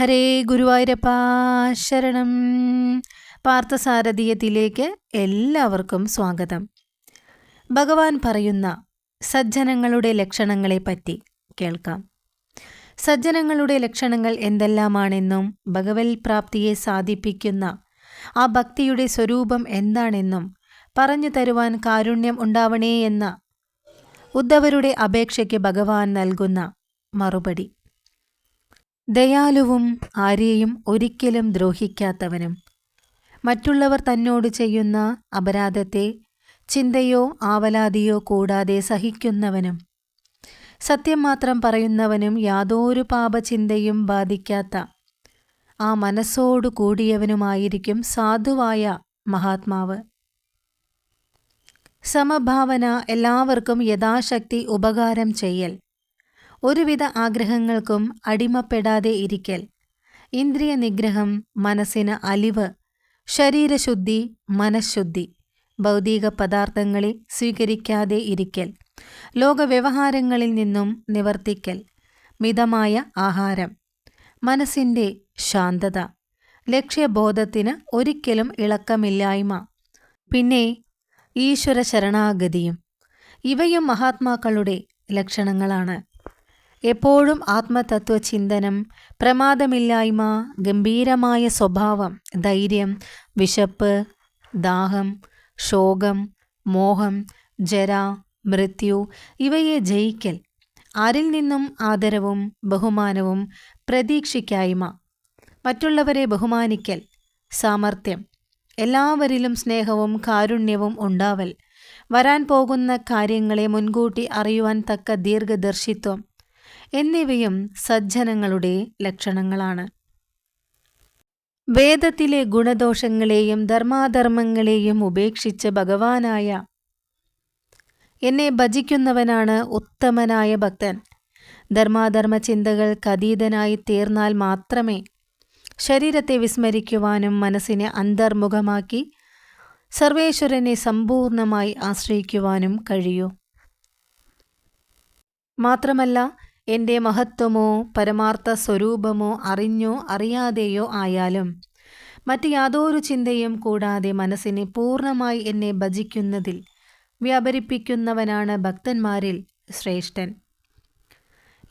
ഹരേ ഗുരുവായൂരപ്പ ശരണം. പാർത്ഥസാരഥീയത്തിലേക്ക് എല്ലാവർക്കും സ്വാഗതം. ഭഗവാൻ പറയുന്ന സജ്ജനങ്ങളുടെ ലക്ഷണങ്ങളെപ്പറ്റി കേൾക്കാം. സജ്ജനങ്ങളുടെ ലക്ഷണങ്ങൾ എന്തെല്ലാമാണെന്നും ഭഗവത് പ്രാപ്തിയെ സാധിപ്പിക്കുന്ന ആ ഭക്തിയുടെ സ്വരൂപം എന്താണെന്നും പറഞ്ഞു തരുവാൻ കാരുണ്യം ഉണ്ടാവണേ എന്ന ഉദ്ധവരുടെ അപേക്ഷയ്ക്ക് ഭഗവാൻ നൽകുന്ന മറുപടി. ദയാലുവും ആരെയും ഒരിക്കലും ദ്രോഹിക്കാത്തവനും. മറ്റുള്ളവർ തന്നോട് ചെയ്യുന്ന അപരാധത്തെ ചിന്തയോ ആവലാതിയോ കൂടാതെ സഹിക്കുന്നവനും. സത്യം മാത്രം പറയുന്നവനും യാതൊരു പാപചിന്തയും ബാധിക്കാത്ത ആ മനസ്സോടു കൂടിയവനുമായിരിക്കും സാധുവായ മഹാത്മാവ്. സമഭാവന എല്ലാവർക്കും യഥാശക്തി ഉപകാരം ചെയ്യൽ. ഒരുവിധ ആഗ്രഹങ്ങൾക്കും അടിമപ്പെടാതെ ഇരിക്കൽ. ഇന്ദ്രിയ നിഗ്രഹം മനസ്സിന് അലിവ് ശരീരശുദ്ധി മനഃശുദ്ധി ഭൗതിക പദാർത്ഥങ്ങളെ സ്വീകരിക്കാതെ ഇരിക്കൽ. ലോകവ്യവഹാരങ്ങളിൽ നിന്നും നിവർത്തിക്കൽ. മിതമായ ആഹാരം. മനസ്സിന്റെ ശാന്തത. ലക്ഷ്യബോധത്തിന് ഒരിക്കലും ഇളക്കമില്ലായ്മ. പിന്നെ ഈശ്വര ശരണാഗതിയും ഇവയും മഹാത്മാക്കളുടെ ലക്ഷണങ്ങളാണ്. എപ്പോഴും ആത്മതത്വചിന്തനം പ്രമാദമില്ലായ്മ ഗംഭീരമായ സ്വഭാവം ധൈര്യം വിശപ്പ് ദാഹം ശോകം മോഹം ജര മൃത്യു ഇവയെ ജയിക്കൽ. ആരിൽ നിന്നും ആദരവും ബഹുമാനവും പ്രതീക്ഷിക്കായ്മ. മറ്റുള്ളവരെ ബഹുമാനിക്കൽ. സാമർത്ഥ്യം എല്ലാവരിലും സ്നേഹവും കാരുണ്യവും ഉണ്ടാവൽ. വരാൻ പോകുന്ന കാര്യങ്ങളെ മുൻകൂട്ടി അറിയുവാൻ തക്ക ദീർഘദർശിത്വം. എന്നിവയും സജ്ജനങ്ങളുടെ ലക്ഷണങ്ങളാണ്. വേദത്തിലെ ഗുണദോഷങ്ങളെയും ധർമാധർമ്മങ്ങളെയും ഉപേക്ഷിച്ച് ഭഗവാനായ എന്നെ ഭജിക്കുന്നവനാണ് ഉത്തമനായ ഭക്തൻ. ധർമാധർമ്മ ചിന്തകൾക്ക് അതീതനായി തീർന്നാൽ മാത്രമേ ശരീരത്തെ വിസ്മരിക്കുവാനും മനസ്സിനെ അന്തർമുഖമാക്കി സർവേശ്വരനെ സമ്പൂർണമായി ആശ്രയിക്കുവാനും കഴിയൂ. മാത്രമല്ല എന്റെ മഹത്വമോ പരമാർത്ഥ സ്വരൂപമോ അറിഞ്ഞോ അറിയാതെയോ ആയാലും മറ്റ് യാതൊരു ചിന്തയും കൂടാതെ മനസ്സിനെ പൂർണമായി എന്നെ ഭജിക്കുന്നതിൽ വ്യാപരിപ്പിക്കുന്നവനാണ് ഭക്തന്മാരിൽ ശ്രേഷ്ഠൻ.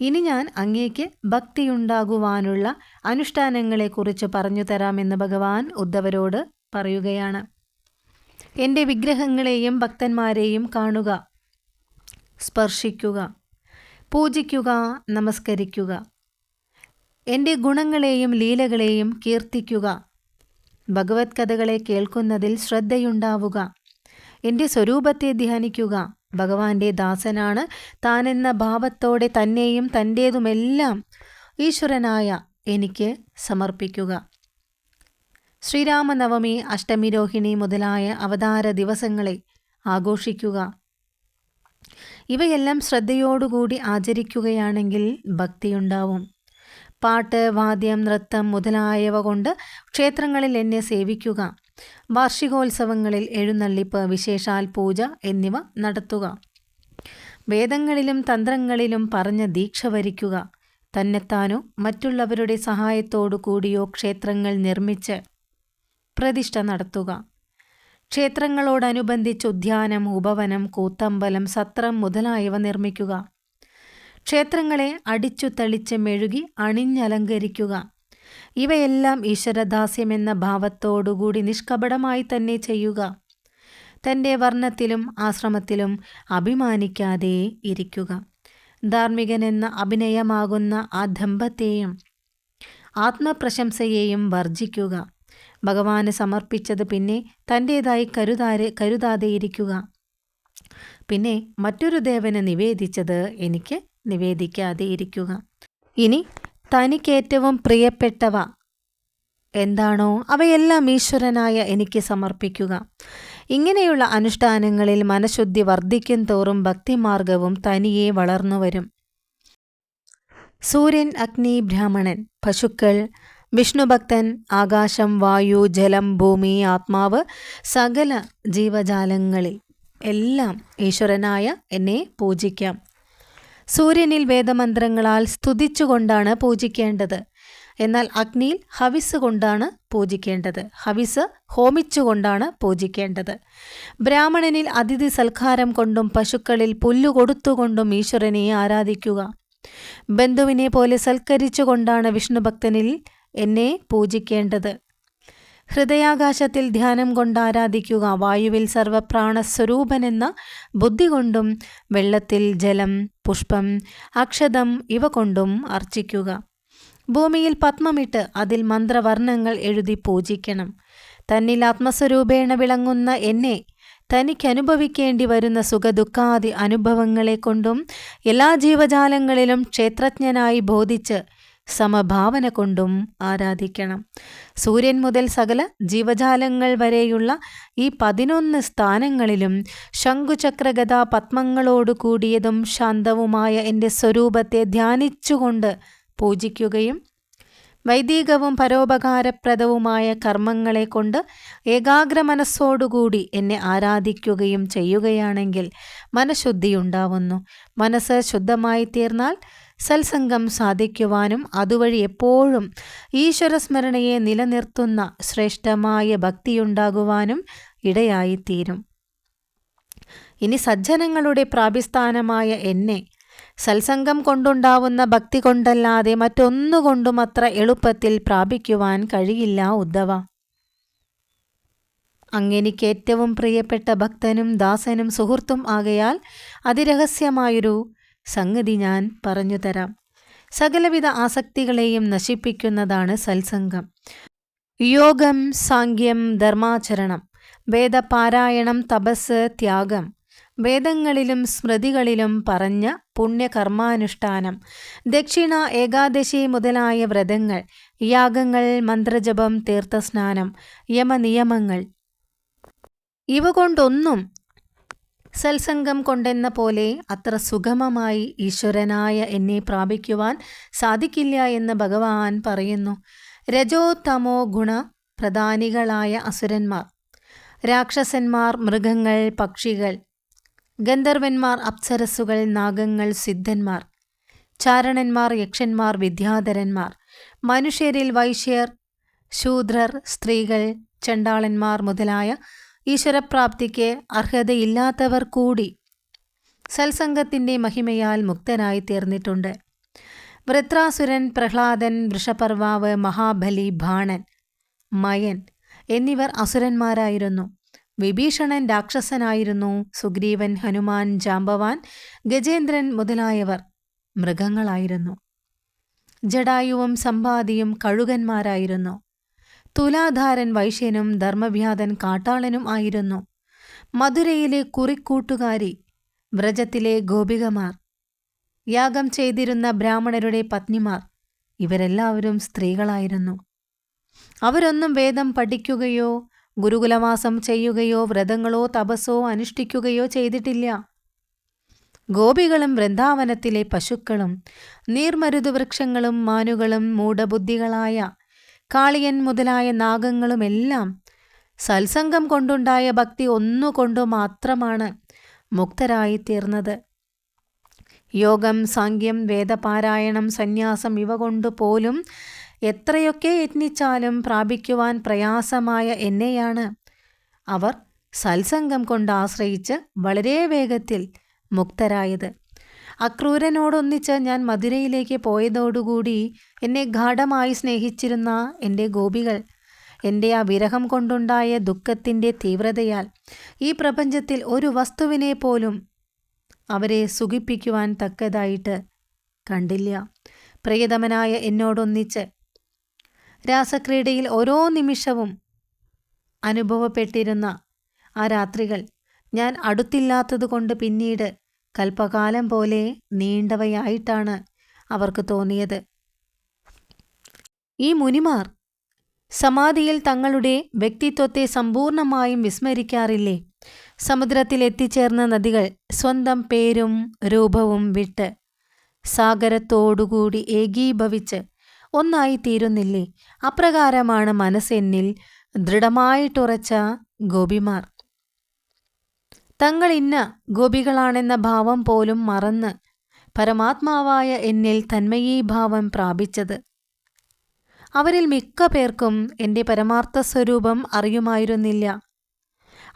ഇനി ഞാൻ അങ്ങേക്ക് ഭക്തിയുണ്ടാകുവാനുള്ള അനുഷ്ഠാനങ്ങളെക്കുറിച്ച് പറഞ്ഞു തരാമെന്ന് ഭഗവാൻ ഉദ്ധവരോട് പറയുകയാണ്. എന്റെ വിഗ്രഹങ്ങളെയും ഭക്തന്മാരെയും കാണുക സ്പർശിക്കുക. പൂജിക്കുക നമസ്കരിക്കുക. എന്റെ ഗുണങ്ങളെയും ലീലകളെയും കീർത്തിക്കുക. ഭഗവത് കഥകളെ കേൾക്കുന്നതിൽ ശ്രദ്ധയുണ്ടാവുക. എന്റെ സ്വരൂപത്തെ ധ്യാനിക്കുക. ഭഗവാന്റെ ദാസനാണ് താനെന്ന ഭാവത്തോടെ തന്നെയും തന്റേതുമെല്ലാം ഈശ്വരനായ എനിക്ക് സമർപ്പിക്കുക. ശ്രീരാമനവമി അഷ്ടമിരോഹിണി മുതലായ അവതാര ദിവസങ്ങളെ ആഘോഷിക്കുക. ഇവയെല്ലാം ശ്രദ്ധയോടുകൂടി ആചരിക്കുകയാണെങ്കിൽ ഭക്തിയുണ്ടാവും. പാട്ട് വാദ്യം നൃത്തം മുതലായവ കൊണ്ട് ക്ഷേത്രങ്ങളിൽ എന്നെ സേവിക്കുക. വാർഷികോത്സവങ്ങളിൽ എഴുന്നള്ളിപ്പ് വിശേഷാൽ പൂജ എന്നിവ നടത്തുക. വേദങ്ങളിലും തന്ത്രങ്ങളിലും പറഞ്ഞ ദീക്ഷ വരിക്കുക. തന്നെത്താനോ മറ്റുള്ളവരുടെ സഹായത്തോടു കൂടിയോ ക്ഷേത്രങ്ങൾ നിർമ്മിച്ച് പ്രതിഷ്ഠ നടത്തുക. ക്ഷേത്രങ്ങളോടനുബന്ധിച്ച് ഉദ്യാനം ഉപവനം കൂത്തമ്പലം സത്രം മുതലായവ നിർമ്മിക്കുക. ക്ഷേത്രങ്ങളെ അടിച്ചു തളിച്ച് മെഴുകി അണിഞ്ഞലങ്കരിക്കുക. ഇവയെല്ലാം ഈശ്വരദാസ്യമെന്ന ഭാവത്തോടുകൂടി നിഷ്കപടമായി തന്നെ ചെയ്യുക. തന്റെ വർണത്തിലും ആശ്രമത്തിലും അഭിമാനിക്കാതെ ഇരിക്കുക. ധാർമ്മികനെന്ന അഭിനയമാകുന്ന ആ ദമ്പത്തെയും ആത്മപ്രശംസയെയും വർജിക്കുക ഭഗവാന് സമർപ്പിച്ചത് പിന്നെ തന്റേതായി കരുതാരെ കരുതാതെയിരിക്കുക. പിന്നെ മറ്റൊരു ദേവന് നിവേദിച്ചത് എനിക്ക് നിവേദിക്കാതെ ഇരിക്കുക ഇനി തനിക്കേറ്റവും പ്രിയപ്പെട്ടവ എന്താണോ അവയെല്ലാം ഈശ്വരനായ എനിക്ക് സമർപ്പിക്കുക. ഇങ്ങനെയുള്ള അനുഷ്ഠാനങ്ങളിൽ മനഃശുദ്ധി വർദ്ധിക്കും തോറും ഭക്തിമാർഗവും തനിയെ വളർന്നു വരും സൂര്യൻ അഗ്നി ബ്രാഹ്മണൻ പശുക്കൾ വിഷ്ണുഭക്തൻ ആകാശം വായു ജലം ഭൂമി ആത്മാവ് സകല ജീവജാലങ്ങളിൽ എല്ലാം ഈശ്വരനായ എന്നെ പൂജിക്കാം. സൂര്യനിൽ വേദമന്ത്രങ്ങളാൽ സ്തുതിച്ചുകൊണ്ടാണ് പൂജിക്കേണ്ടത്. എന്നാൽ അഗ്നിയിൽ ഹവിസ് കൊണ്ടാണ് പൂജിക്കേണ്ടത്. ഹവിസ് ഹോമിച്ചുകൊണ്ടാണ് പൂജിക്കേണ്ടത്. ബ്രാഹ്മണനിൽ അതിഥി സൽക്കാരം കൊണ്ടും പശുക്കളിൽ പുല്ലു കൊടുത്തുകൊണ്ടും ഈശ്വരനെ ആരാധിക്കുക. ബന്ധുവിനെ പോലെ സൽക്കരിച്ചുകൊണ്ടാണ് വിഷ്ണുഭക്തനിൽ എന്നെ പൂജിക്കേണ്ടത്. ഹൃദയാകാശത്തിൽ ധ്യാനം കൊണ്ട് ആരാധിക്കുക. വായുവിൽ സർവപ്രാണസ്വരൂപനെന്ന ബുദ്ധി കൊണ്ടും വെള്ളത്തിൽ ജലം പുഷ്പം അക്ഷതം ഇവ കൊണ്ടും അർച്ചിക്കുക. ഭൂമിയിൽ പത്മമിട്ട് അതിൽ മന്ത്രവർണങ്ങൾ എഴുതി പൂജിക്കണം. തന്നിൽ ആത്മസ്വരൂപേണ വിളങ്ങുന്ന എന്നെ തനിക്കനുഭവിക്കേണ്ടി വരുന്ന സുഖദുഃഖാദി അനുഭവങ്ങളെ കൊണ്ടും എല്ലാ ജീവജാലങ്ങളിലും ക്ഷേത്രജ്ഞനായി ബോധിച്ച് സമഭാവന കൊണ്ടും ആരാധിക്കണം. സൂര്യൻ മുതൽ സകല ജീവജാലങ്ങൾ വരെയുള്ള ഈ പതിനൊന്ന് സ്ഥാനങ്ങളിലും ശംഖുചക്രഗത പത്മങ്ങളോട് കൂടിയതും ശാന്തവുമായ എന്റെ സ്വരൂപത്തെ ധ്യാനിച്ചുകൊണ്ട് പൂജിക്കുകയും വൈദികവും പരോപകാരപ്രദവുമായ കർമ്മങ്ങളെ കൊണ്ട് ഏകാഗ്ര മനസ്സോടുകൂടി എന്നെ ആരാധിക്കുകയും ചെയ്യുകയാണെങ്കിൽ മനഃശുദ്ധിയുണ്ടാവുന്നു. മനസ്സ് ശുദ്ധമായി തീർന്നാൽ സത്സംഗം സാധിക്കുവാനും അതുവഴി എപ്പോഴും ഈശ്വരസ്മരണയെ നിലനിർത്തുന്ന ശ്രേഷ്ഠമായ ഭക്തിയുണ്ടാകുവാനും ഇടയായിത്തീരും. ഇനി സജ്ജനങ്ങളുടെ പ്രാപിസ്ഥാനമായ എന്നെ സത്സംഗം കൊണ്ടുണ്ടാവുന്ന ഭക്തി കൊണ്ടല്ലാതെ മറ്റൊന്നുകൊണ്ടും അത്ര എളുപ്പത്തിൽ പ്രാപിക്കുവാൻ കഴിയില്ല ഉദ്ധവ. അങ്ങെനിക്ക് ഏറ്റവും പ്രിയപ്പെട്ട ഭക്തനും ദാസനും സുഹൃത്തും ആകയാൽ അതിരഹസ്യമായൊരു സംഗതി ഞാൻ പറഞ്ഞു തരാം. സകലവിധ ആസക്തികളെയും നശിപ്പിക്കുന്നതാണ് സത്സംഗം. യോഗം സാങ്ക്യം ധർമാചരണം വേദപാരായണം തപസ് ത്യാഗം വേദങ്ങളിലും സ്മൃതികളിലും പറഞ്ഞ പുണ്യകർമാനുഷ്ഠാനം ദക്ഷിണ ഏകാദശി മുതലായ വ്രതങ്ങൾ യാഗങ്ങൾ മന്ത്രജപം തീർത്ഥസ്നാനം യമനിയമങ്ങൾ. ഇവ കൊണ്ടൊന്നും സത്സംഗം കൊണ്ടെന്ന പോലെ അത്ര സുഗമമായി ഈശ്വരനായ എന്നെ പ്രാപിക്കുവാൻ സാധിക്കില്ല എന്ന് ഭഗവാൻ പറയുന്നു. രജോ തമോ ഗുണ പ്രധാനികളായ അസുരന്മാർ. രാക്ഷസന്മാർ മൃഗങ്ങൾ പക്ഷികൾ. ഗന്ധർവന്മാർ അപ്സരസുകൾ നാഗങ്ങൾ സിദ്ധന്മാർ. ചാരണന്മാർ യക്ഷന്മാർ വിദ്യാധരന്മാർ. മനുഷ്യരിൽ വൈശ്യർ ശൂദ്രർ സ്ത്രീകൾ ചണ്ടാളന്മാർ മുതലായ ഈശ്വരപ്രാപ്തിക്ക് അർഹതയില്ലാത്തവർ കൂടി സത്സംഗത്തിന്റെ മഹിമയാൽ മുക്തനായി തീർന്നിട്ടുണ്ട്. വൃത്രാസുരൻ പ്രഹ്ലാദൻ വൃഷപർവാവ് മഹാബലി ഭാണൻ മയൻ എന്നിവർ അസുരന്മാരായിരുന്നു. വിഭീഷണൻ രാക്ഷസനായിരുന്നു സുഗ്രീവൻ ഹനുമാൻ ജാമ്പവാൻ ഗജേന്ദ്രൻ മുതലായവർ മൃഗങ്ങളായിരുന്നു. ജടായുവും സമ്പാദിയും കഴുകന്മാരായിരുന്നു. തുലാധാരൻ വൈശ്യനും ധർമ്മവ്യാധൻ കാട്ടാളനും ആയിരുന്നു. മധുരയിലെ കുറിക്കൂട്ടുകാരി വ്രജത്തിലെ ഗോപികമാർ യാഗം ചെയ്തിരുന്ന ബ്രാഹ്മണരുടെ പത്നിമാർ ഇവരെല്ലാവരും സ്ത്രീകളായിരുന്നു. അവരൊന്നും വേദം പഠിക്കുകയോ ഗുരുകുലവാസം ചെയ്യുകയോ വ്രതങ്ങളോ തപസ്സോ അനുഷ്ഠിക്കുകയോ ചെയ്തിട്ടില്ല. ഗോപികളും വൃന്ദാവനത്തിലെ പശുക്കളും നീർമരുതുവൃക്ഷങ്ങളും മാനുകളും മൂഢബുദ്ധികളായ കാളിയൻ മുതലായ നാഗങ്ങളുമെല്ലാം സത്സംഗം കൊണ്ടുണ്ടായ ഭക്തി ഒന്നുകൊണ്ടു മാത്രമാണ് മുക്തരായി മുക്തരായിത്തീർന്നത് യോഗം സാങ്ക്യം വേദപാരായണം സന്യാസം ഇവ കൊണ്ടു പോലും എത്രയൊക്കെ യത്നിച്ചാലും പ്രാപിക്കുവാൻ പ്രയാസമായ എന്നെയാണ്. അവർ സത്സംഗം കൊണ്ട് ആശ്രയിച്ച് വളരെ വേഗത്തിൽ മുക്തരായത്. അക്രൂരനോടൊന്നിച്ച് ഞാൻ മധുരയിലേക്ക് പോയതോടുകൂടി എന്നെ ഗാഠമായി സ്നേഹിച്ചിരുന്ന എന്റെ ഗോപികൾ എന്റെ ആ വിരഹം കൊണ്ടുണ്ടായ ദുഃഖത്തിന്റെ തീവ്രതയാൽ ഈ പ്രപഞ്ചത്തിൽ ഒരു വസ്തുവിനെ പോലും അവരെ സുഖിപ്പിക്കുവാൻ തക്കതായിട്ട് കണ്ടില്ല. പ്രിയതമനായ എന്നോടൊന്നിച്ച് രാസക്രീഡയിൽ ഓരോ നിമിഷവും അനുഭവപ്പെട്ടിരുന്ന ആ രാത്രികൾ ഞാൻ അടുത്തില്ലാത്തതുകൊണ്ട് പിന്നീട് കൽപ്പകാലം പോലെ നീണ്ടവയായിട്ടാണ് അവർക്ക് തോന്നിയത്. ഈ മുനിമാർ സമാധിയിൽ തങ്ങളുടെ വ്യക്തിത്വത്തെ സമ്പൂർണമായും വിസ്മരിക്കാറില്ലേ? സമുദ്രത്തിൽ എത്തിച്ചേർന്ന നദികൾ സ്വന്തം പേരും രൂപവും വിട്ട് സാഗരത്തോടുകൂടി ഏകീഭവിച്ച് ഒന്നായി തീരുന്നില്ലേ അപ്രകാരമാണ് മനസ്സെന്നിൽ ദൃഢമായിട്ടുറച്ച ഗോപിമാർ. തങ്ങൾ ഇന്ന ഗോപികളാണെന്ന ഭാവം പോലും മറന്ന് പരമാത്മാവായ എന്നിൽ തന്മയീഭാവം പ്രാപിച്ചത്. അവരിൽ മിക്ക പേർക്കും എന്റെ പരമാർത്ഥ സ്വരൂപം അറിയുമായിരുന്നില്ല.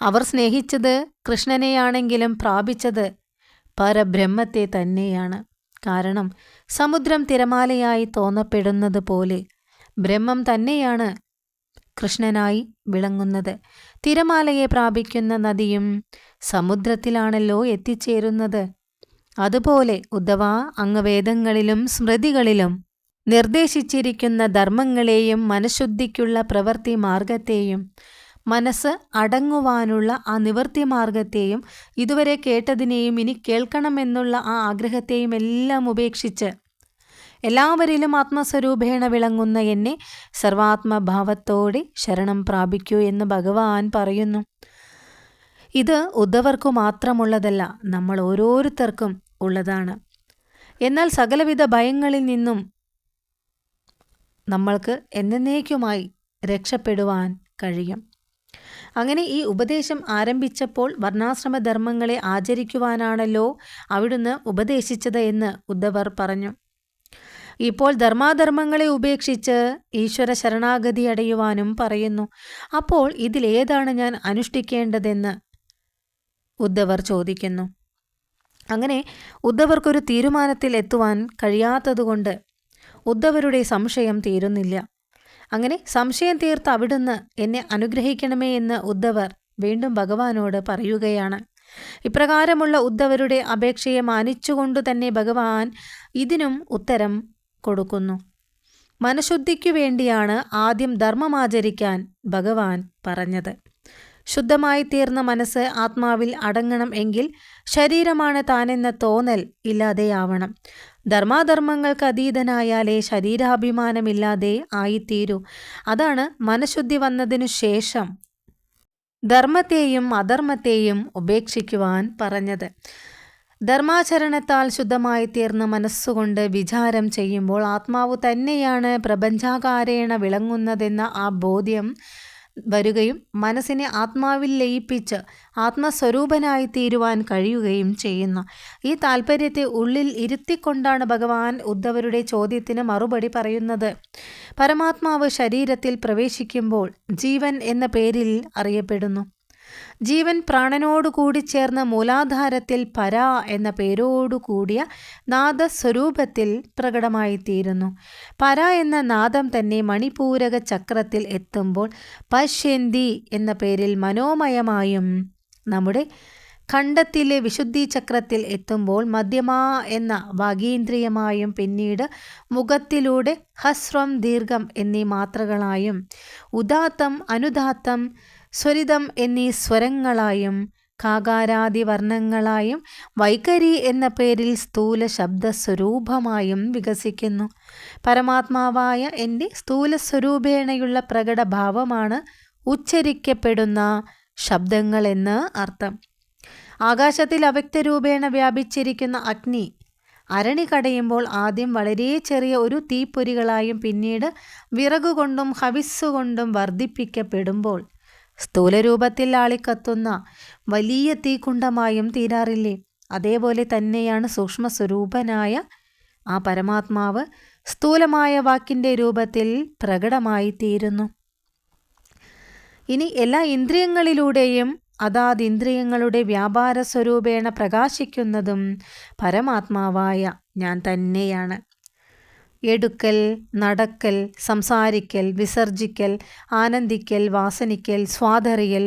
അവർ സ്നേഹിച്ചത് കൃഷ്ണനെയാണെങ്കിലും പ്രാപിച്ചത് പരബ്രഹ്മത്തെ തന്നെയാണ്. കാരണം സമുദ്രം തിരമാലയായി തോന്നപ്പെടുന്നത് പോലെ ബ്രഹ്മം തന്നെയാണ് കൃഷ്ണനായി വിളങ്ങുന്നത്. തിരമാലയെ പ്രാപിക്കുന്ന നദിയും സമുദ്രത്തിലാണല്ലോ എത്തിച്ചേരുന്നത്. അതുപോലെ ഉദ്ധവ അങ്ങ് വേദങ്ങളിലും സ്മൃതികളിലും നിർദ്ദേശിച്ചിരിക്കുന്ന ധർമ്മങ്ങളെയും മനഃശുദ്ധിക്കുള്ള പ്രവൃത്തി മാർഗത്തെയും മനസ്സ് അടങ്ങുവാനുള്ള ആ നിവൃത്തി മാർഗത്തെയും ഇതുവരെ കേട്ടതിനെയും ഇനി കേൾക്കണമെന്നുള്ള ആ ആഗ്രഹത്തെയും എല്ലാം ഉപേക്ഷിച്ച് എല്ലാവരിലും ആത്മസ്വരൂപേണ വിളങ്ങുന്ന എന്നെ സർവാത്മഭാവത്തോടെ ശരണം പ്രാപിക്കൂ എന്ന് ഭഗവാൻ പറയുന്നു. ഇത് ഉദ്ധവർക്കു മാത്രമുള്ളതല്ല നമ്മൾ ഓരോരുത്തർക്കും ഉള്ളതാണ്. എന്നാൽ സകലവിധ ഭയങ്ങളിൽ നിന്നും നമ്മൾക്ക് എന്നേക്കുമായി രക്ഷപ്പെടുവാൻ കഴിയും. അങ്ങനെ ഈ ഉപദേശം ആരംഭിച്ചപ്പോൾ വർണാശ്രമധർമ്മങ്ങളെ ആചരിക്കുവാനാണല്ലോ അവിടുന്ന് ഉപദേശിച്ചത് എന്ന് ഉദ്ധവർ പറഞ്ഞു. ഇപ്പോൾ ധർമാധർമ്മങ്ങളെ ഉപേക്ഷിച്ച് ഈശ്വര ശരണാഗതി അടയുവാനും പറയുന്നു. അപ്പോൾ ഇതിലേതാണ് ഞാൻ അനുഷ്ഠിക്കേണ്ടതെന്ന് ഉദ്ധവർ ചോദിക്കുന്നു. അങ്ങനെ ഉദ്ധവർക്കൊരു തീരുമാനത്തിൽ എത്തുവാൻ കഴിയാത്തതുകൊണ്ട് ഉദ്ധവരുടെ സംശയം തീരുന്നില്ല. അങ്ങനെ സംശയം തീർത്ത് അവിടുന്ന് എന്നെ അനുഗ്രഹിക്കണമേ എന്ന് ഉദ്ധവർ വീണ്ടും ഭഗവാനോട് പറയുകയാണ്. ഇപ്രകാരമുള്ള ഉദ്ധവരുടെ അപേക്ഷയെ മാനിച്ചുകൊണ്ടു തന്നെ ഭഗവാൻ ഇതിനും ഉത്തരം കൊടുക്കുന്നു. മനഃശുദ്ധിക്കു വേണ്ടിയാണ് ആദ്യം ധർമ്മമാചരിക്കാൻ ഭഗവാൻ പറഞ്ഞത്. ശുദ്ധമായി തീർന്ന മനസ്സ് ആത്മാവിൽ അടങ്ങണം എങ്കിൽ ശരീരമാണ് താനെന്ന തോന്നൽ ഇല്ലാതെയാവണം. ധർമാധർമ്മങ്ങൾക്ക് അതീതനായാലേ ശരീരാഭിമാനമില്ലാതെ ആയിത്തീരൂ. അതാണ് മനഃശുദ്ധി വന്നതിനു ശേഷം ധർമ്മത്തെയും അധർമ്മത്തെയും ഉപേക്ഷിക്കുവാൻ പറഞ്ഞത്. ധർമാചരണത്താൽ ശുദ്ധമായി തീർന്ന മനസ്സുകൊണ്ട് വിചാരം ചെയ്യുമ്പോൾ ആത്മാവ് തന്നെയാണ് പ്രപഞ്ചാകാരേണ വിളങ്ങുന്നതെന്ന ആ ബോധ്യം വരികയും മനസ്സിനെ ആത്മാവിൽ ലയിപ്പിച്ച് ആത്മസ്വരൂപനായി തീരുവാൻ കഴിയുകയും ചെയ്യുന്നു. ഈ താല്പര്യത്തെ ഉള്ളിൽ ഇരുത്തിക്കൊണ്ടാണ് ഭഗവാൻ ഉദ്ധവരുടെ ചോദ്യത്തിന് മറുപടി പറയുന്നത്. പരമാത്മാവ് ശരീരത്തിൽ പ്രവേശിക്കുമ്പോൾ ജീവൻ എന്ന പേരിൽ അറിയപ്പെടുന്നു. ജീവൻ പ്രാണനോടുകൂടി ചേർന്ന മൂലാധാരത്തിൽ പരാ എന്ന പേരോടുകൂടിയ നാദസ്വരൂപത്തിൽ പ്രകടമായിത്തീരുന്നു. പര എന്ന നാദം തന്നെ മണിപൂരക ചക്രത്തിൽ എത്തുമ്പോൾ പശ്യന്തി എന്ന പേരിൽ മനോമയമായും നമ്മുടെ ഖണ്ഡത്തിലെ വിശുദ്ധി ചക്രത്തിൽ എത്തുമ്പോൾ മധ്യമാ എന്ന വാഗീന്ദ്രിയമായും പിന്നീട് മുഖത്തിലൂടെ ഹസ്രം ദീർഘം എന്നീ മാത്രകളായും ഉദാത്തം അനുദാത്തം സ്വരിതം എന്നീ സ്വരങ്ങളായും കാകാരാദി വർണങ്ങളായും വൈകരി എന്ന പേരിൽ സ്ഥൂല ശബ്ദസ്വരൂപമായും വികസിക്കുന്നു. പരമാത്മാവായ എന്റെ സ്ഥൂല സ്വരൂപേണയുള്ള പ്രകടഭാവമാണ് ഉച്ചരിക്കപ്പെടുന്ന ശബ്ദങ്ങളെന്ന് അർത്ഥം. ആകാശത്തിൽ അവ്യക്തരൂപേണ വ്യാപിച്ചിരിക്കുന്ന അഗ്നി അരണി കടയുമ്പോൾ ആദ്യം വളരെ ചെറിയ ഒരു തീപ്പൊരികളായും പിന്നീട് വിറകുകൊണ്ടും ഹവിസ്സുകൊണ്ടും വർദ്ധിപ്പിക്കപ്പെടുമ്പോൾ സ്ഥൂലരൂപത്തിൽ ആളിക്കത്തുന്ന വലിയ തീക്കുണ്ടമായും തീരാറില്ലേ? അതേപോലെ തന്നെയാണ് സൂക്ഷ്മ സ്വരൂപനായ ആ പരമാത്മാവ് സ്ഥൂലമായ വാക്കിന്റെ രൂപത്തിൽ പ്രകടമായി തീരുന്നു ഇനി എല്ലാ ഇന്ദ്രിയങ്ങളിലൂടെയും അതാത് ഇന്ദ്രിയങ്ങളുടെ വ്യാപാര സ്വരൂപേണ പ്രകാശിക്കുന്നതും പരമാത്മാവായ ഞാൻ തന്നെയാണ്. എടുക്കൽ നടക്കൽ സംസാരിക്കൽ വിസർജിക്കൽ ആനന്ദിക്കൽ വാസനിക്കൽ സ്വാതറിയൽ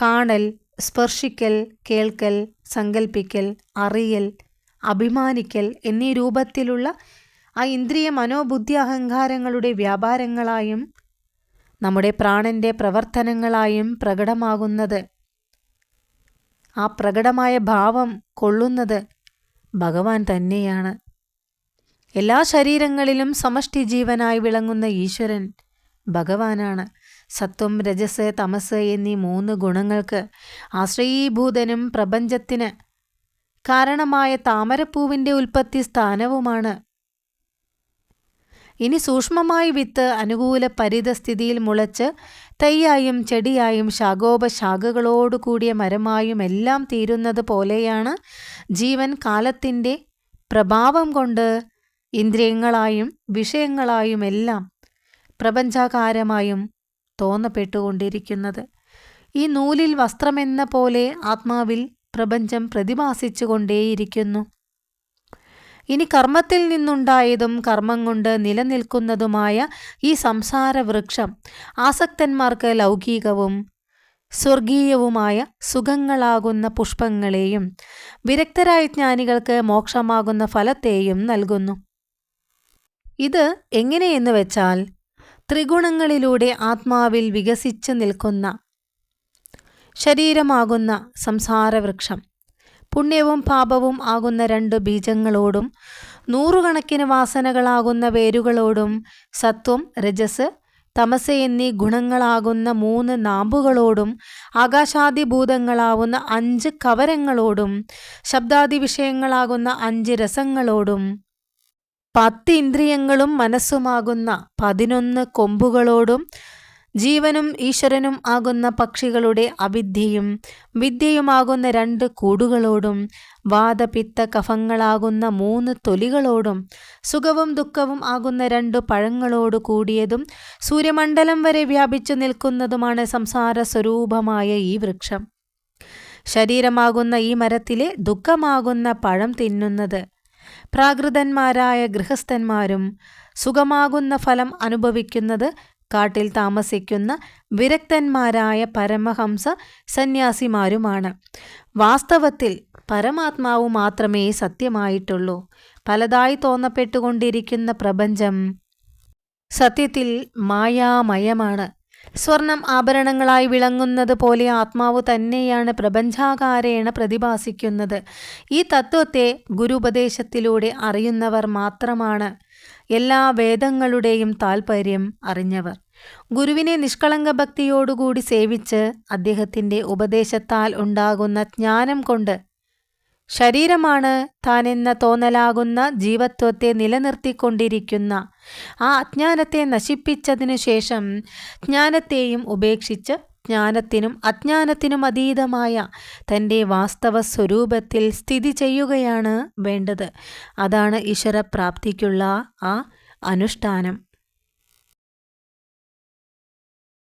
കാണൽ സ്പർശിക്കൽ കേൾക്കൽ സങ്കൽപ്പിക്കൽ അറിയൽ അഭിമാനിക്കൽ എന്നീ രൂപത്തിലുള്ള ആ ഇന്ദ്രിയ മനോബുദ്ധി അഹങ്കാരങ്ങളുടെ വ്യാപാരങ്ങളായും നമ്മുടെ പ്രാണന്റെ പ്രവർത്തനങ്ങളായും പ്രകടമാകുന്നത്. ആ പ്രകടമായ ഭാവം കൊള്ളുന്നത് ഭഗവാൻ തന്നെയാണ്. എല്ലാ ശരീരങ്ങളിലും സമഷ്ടി ജീവനായി വിളങ്ങുന്ന ഈശ്വരൻ ഭഗവാനാണ്. സത്വം രജസ് തമസ് എന്നീ മൂന്ന് ഗുണങ്ങൾക്ക് ആശ്രയീഭൂതനും പ്രപഞ്ചത്തിന് കാരണമായ താമരപ്പൂവിന്റെ ഉൽപ്പത്തി സ്ഥാനവുമാണ്. ഇനി സൂക്ഷ്മമായി വിത്ത് അനുകൂല പരിതസ്ഥിതിയിൽ മുളച്ച് തൈയായും ചെടിയായും ശാഖോപശാഖകളോടു കൂടിയ മരമായും എല്ലാം തീരുന്നത് പോലെയാണ് ജീവൻ കാലത്തിന്റെ പ്രഭാവം കൊണ്ട് ഇന്ദ്രിയങ്ങളായും വിഷയങ്ങളായുമെല്ലാം പ്രപഞ്ചാകാരമായും തോന്നപ്പെട്ടുകൊണ്ടിരിക്കുന്നത്. ഈ നൂലിൽ വസ്ത്രമെന്ന പോലെ ആത്മാവിൽ പ്രപഞ്ചം പ്രതിഭാസിച്ചുകൊണ്ടേയിരിക്കുന്നു. ഇനി കർമ്മത്തിൽ നിന്നുണ്ടായതും കർമ്മം കൊണ്ട് നിലനിൽക്കുന്നതുമായ ഈ സംസാര വൃക്ഷം ആസക്തന്മാർക്ക് ലൗകികവും സ്വർഗീയവുമായ സുഖങ്ങളാകുന്ന പുഷ്പങ്ങളെയും വിരക്തരായ ജ്ഞാനികൾക്ക് മോക്ഷമാകുന്ന ഫലത്തെയും നൽകുന്നു. ഇത് എങ്ങനെയെന്ന് വെച്ചാൽ ത്രിഗുണങ്ങളിലൂടെ ആത്മാവിൽ വികസിച്ച് നിൽക്കുന്ന ശരീരമാകുന്ന സംസാരവൃക്ഷം. പുണ്യവും പാപവും ആകുന്ന രണ്ട് ബീജങ്ങളോടും നൂറുകണക്കിന് വാസനകളാകുന്ന വേരുകളോടും സത്വം രജസ് തമസ എന്നീ ഗുണങ്ങളാകുന്ന മൂന്ന് നാമ്പുകളോടും ആകാശാദിഭൂതങ്ങളാവുന്ന അഞ്ച് കവരങ്ങളോടും ശബ്ദാദി വിഷയങ്ങളാകുന്ന അഞ്ച് രസങ്ങളോടും പത്ത് ഇന്ദ്രിയങ്ങളും മനസ്സുമാകുന്ന പതിനൊന്ന് കൊമ്പുകളോടും ജീവനും ഈശ്വരനും ആകുന്ന പക്ഷികളുടെ അവിദ്യയും വിദ്യയുമാകുന്ന രണ്ട് കൂടുകളോടും വാദപിത്ത കഫങ്ങളാകുന്ന മൂന്ന് തൊലികളോടും സുഖവും ദുഃഖവും ആകുന്ന രണ്ട് പഴങ്ങളോട് കൂടിയതും സൂര്യമണ്ഡലം വരെ വ്യാപിച്ചു നിൽക്കുന്നതുമാണ് സംസാര സ്വരൂപമായ ഈ വൃക്ഷം. ശരീരമാകുന്ന ഈ മരത്തിലെ ദുഃഖമാകുന്ന പഴം തിന്നുന്നത് പ്രാകൃതന്മാരായ ഗൃഹസ്ഥന്മാരും സുഖമാകുന്ന ഫലം അനുഭവിക്കുന്നത് കാട്ടിൽ താമസിക്കുന്ന വിരക്തന്മാരായ പരമഹംസ സന്യാസിമാരുമാണ്. വാസ്തവത്തിൽ പരമാത്മാവ് മാത്രമേ സത്യമായിട്ടുള്ളൂ. പലതായി തോന്നപ്പെട്ടുകൊണ്ടിരിക്കുന്ന പ്രപഞ്ചം സത്യത്തിൽ മായാമയമാണ്. സ്വർണം ആഭരണങ്ങളായി വിളങ്ങുന്നത് പോലെ ആത്മാവ് തന്നെയാണ് പ്രപഞ്ചാകാരേണ പ്രതിഭാസിക്കുന്നത്. ഈ തത്വത്തെ ഗുരുപദേശത്തിലൂടെ അറിയുന്നവർ മാത്രമാണ്. എല്ലാ വേദങ്ങളുടെയും താൽപ്പര്യം അറിഞ്ഞവർ. ഗുരുവിനെ നിഷ്കളങ്ക ഭക്തിയോടുകൂടി സേവിച്ച് അദ്ദേഹത്തിന്റെ ഉപദേശത്താൽ ഉണ്ടാകുന്ന ജ്ഞാനം കൊണ്ട് ശരീരമാണ് താനെന്ന തോന്നലാകുന്ന ജീവത്വത്തെ നിലനിർത്തിക്കൊണ്ടിരിക്കുന്ന ആ അജ്ഞാനത്തെ നശിപ്പിച്ചതിനു ശേഷം ജ്ഞാനത്തെയും ഉപേക്ഷിച്ച് ജ്ഞാനത്തിനും അജ്ഞാനത്തിനും അതീതമായ തന്റെ വാസ്തവ സ്വരൂപത്തിൽ സ്ഥിതി ചെയ്യുകയാണ് വേണ്ടത്. അതാണ് ഈശ്വരപ്രാപ്തിക്കുള്ള ആ അനുഷ്ഠാനം.